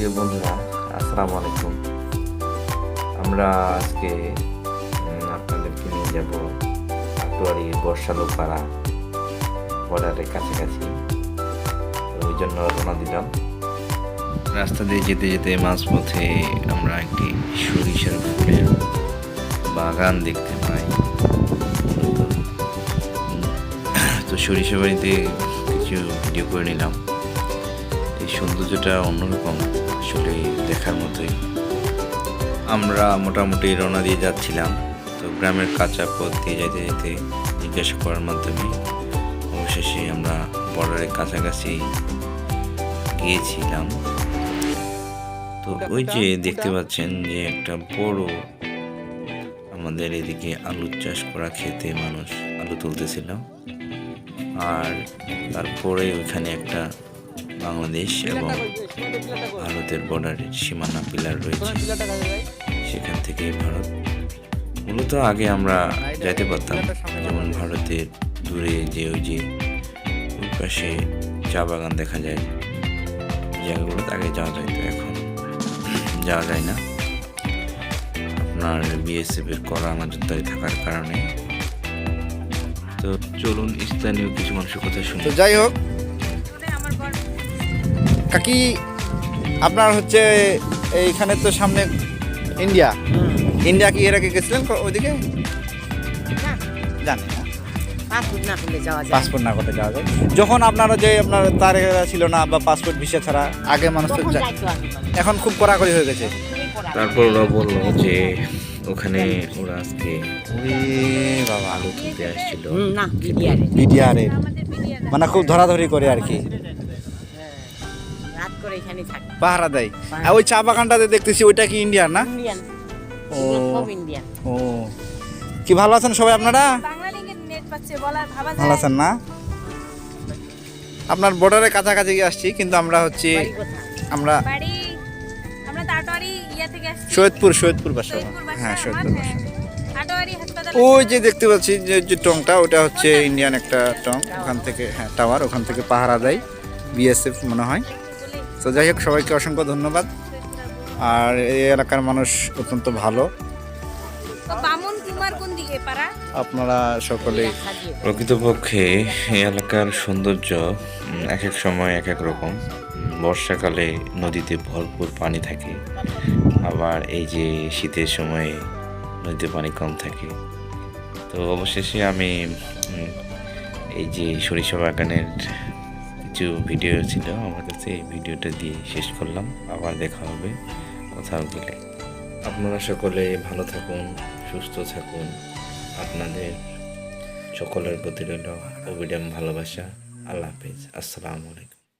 প্রিয় বন্ধুরা আসসালামু আলাইকুম আমরা আজকে আপনাদেরকে নিয়ে যাব আটোয়ারি বর্ষালোপাড়া বর্ডারের কাছাকাছি। ওই জন্য রওনা দিলাম। রাস্তা দিয়ে যেতে যেতে মাঝপথে আমরা একটি সরিষার ফুলের বাগান দেখতে পাই। তো সরিষা বাড়িতে কিছু ভিডিও করে নিলাম। সৌন্দর্যটা অন্যরকম আসলে দেখার মতোই। আমরা মোটামুটি রওনা দিয়ে যাচ্ছিলাম, তো গ্রামের কাঁচা পথ দিয়ে যেতে যেতে জিজ্ঞাসা করার মাধ্যমে অবশেষে আমরা বর্ডারের কাছাকাছি গিয়েছিলাম। তো ওই যে দেখতে পাচ্ছেন যে একটা বড় আমাদের এদিকে আলু চাষ করা খেতে মানুষ আলু তুলতেছিল। আর তারপরে ওইখানে একটা বাংলাদেশ এবং ভারতের বর্ডারের সীমানা পিলার রয়েছে। সেখান থেকে ভারত। মূলত আগে আমরা যাইতে পারতাম যেমন ভারতের দূরে যে ওই যে ওই পাশে চা বাগান দেখা যায় জায়গাগুলোতে আগে যাওয়া যায় তো এখন যাওয়া যায় না। আপনার বিএসএফ এর কড়া নজরদারি থাকার কারণে। তো চলুন স্থানীয় কিছু মানুষের কথা শুনি। তো যাই হোক কাকি আপনার হচ্ছে এইখানে তো সামনে ইন্ডিয়া। ইন্ডিয়া কি এর আগে গেছিলেন ওইদিকে? জানেন না। পাসপোর্ট না করলে যাওয়া যায়। পাসপোর্ট না করতে যাওয়া যায়। যখন আপনারা যে আপনার তার ছিল না বা পাসপোর্ট ভিসা ছাড়া আগে মানুষ তো। এখন খুব কড়াকড়ি হয়ে গেছে। তারপর ওরা বলল যে ওখানে ওরা আজকে বাবা। আলু তুলতে আসছিল। না বিডিআরে। মানে খুব ধরাধরি করে আর কি। করে এখানে থাকে। পাহারা দেয়। আর ওই চা বাগানটাতে দেখতেছি ওইটা কি ইন্ডিয়ান না? ইন্ডিয়ান ও। ইন্ডিয়ান ও। কি ভালো আছেন সবাই আপনারা? বাংলালিংকের নেট পাচ্ছে বলার ভাবা ভালো আছেন না? আপনার বর্ডারের কাছাকাছি আসছি কিন্তু আমরা হচ্ছে আমরা বাড়ি আমরা তো আটোয়ারি ইয়া থেকে আসছি। সৈয়দপুর সৈয়দপুর বাসা। হ্যাঁ সৈয়দপুর বাসা। ওই যে দেখতে পাচ্ছি যে যে টংটা ওটা হচ্ছে ইন্ডিয়ান একটা টং। ওখান থেকে হ্যাঁ টাওয়ার ওখান থেকে পাহারা দেয়। বিএসএফ মনে হয়। তো যাই হোক সবাইকে অসংখ্য ধন্যবাদ। আর এই এলাকার মানুষ অত্যন্ত ভালো। তো বামুন কুমার কোন দিকে পাড়া? আপনারা সকলেই সাজিয়ে প্রকৃতপক্ষে এই এলাকার সৌন্দর্য এক এক সময় এক এক রকম বর্ষাকালে নদীতে ভরপুর পানি থাকে। আবার এই যে শীতের সময়ে নদীতে পানি কম থাকে। তো অবশেষে আমি এই যে সরিষা বাগানের কিছু ভিডিও ছিল, আমার কাছে এই ভিডিওটা দিয়ে শেষ করলাম। আবার দেখা হবে কোথাও গেলে। আপনারা সকলে ভালো থাকুন, সুস্থ থাকুন। আপনাদের সকলের প্রতি রইল অবিরাম ভালোবাসা। আল্লাহ হাফিজ। আসসালামু আলাইকুম।